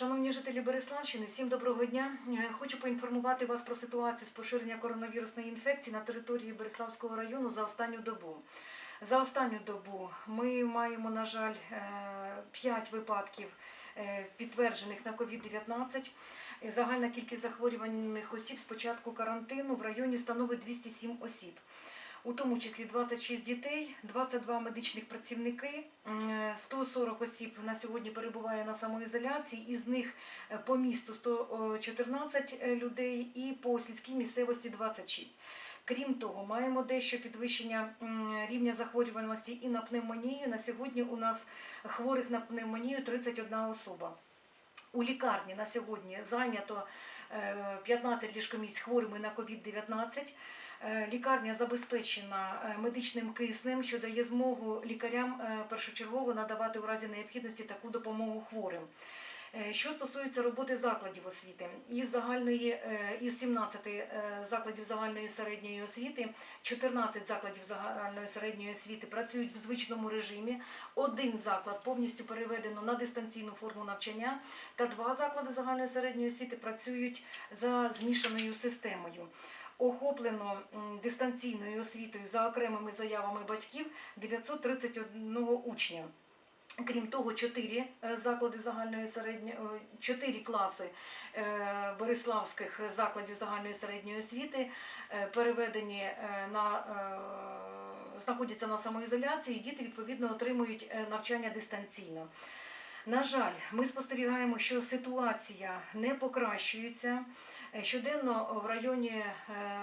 Шановні жителі Береславщини, всім доброго дня. Е, Хочу поінформувати вас про ситуацію з поширення коронавірусної інфекції на території Береславського району за останню добу. За останню добу ми маємо, на жаль, 5 випадків е, підтверджених на COVID-19. Загальна кількість захворюваних осіб з початку карантину в районі становить 207 осіб. У тому числі 26 дітей, 22 медичних працівники, 140 осіб на сьогодні перебуває на самоізоляції, із них е, по місту 114 е, людей і по сільській місцевості 26. Крім того, маємо дещо підвищення рівня захворюваності і на пневмонію. На сьогодні у нас хворих на пневмонію 31 особа. У лікарні на сьогодні зайнято е, 15 ліжкомісць хворими на COVID-19. Е, Лікарня забезпечена е, медичним киснем, що дає змогу лікарям е, першочергово надавати у разі необхідності таку допомогу хворим. Е, Що стосується роботи закладів освіти, із загальної е, із 17 е, закладів загальної середньої освіти, 14 закладів загальної середньої освіти працюють в звичному режимі. Один заклад повністю переведено на дистанційну форму навчання, та два заклади загальної середньої освіти працюють за змішаною системою. Охоплено дистанційною освітою за окремими заявами батьків 931 учня. Крім того, чотири е, заклади загальної середньої, е, чотири класи е, Бориславських закладів загальної середньої освіти переведені на знаходяться на самоізоляції. Діти відповідно отримують навчання дистанційно. На жаль, ми спостерігаємо, що ситуація не покращується. Е, Щоденно в районі е,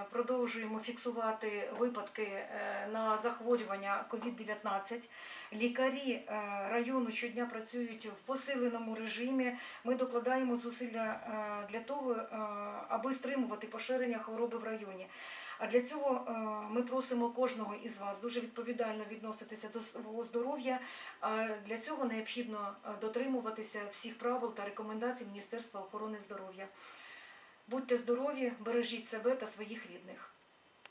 продовжуємо фіксувати випадки е, на захворювання COVID-19. Лікарі району щодня працюють в посиленому режимі. Ми докладаємо зусилля для того, аби стримувати поширення хвороби в районі. А для цього ми просимо кожного із вас дуже відповідально відноситися до свого здоров'я. Для цього необхідно дотримуватися всіх правил та рекомендацій Міністерства охорони здоров'я. Будьте здорові, бережіть себе та своїх рідних.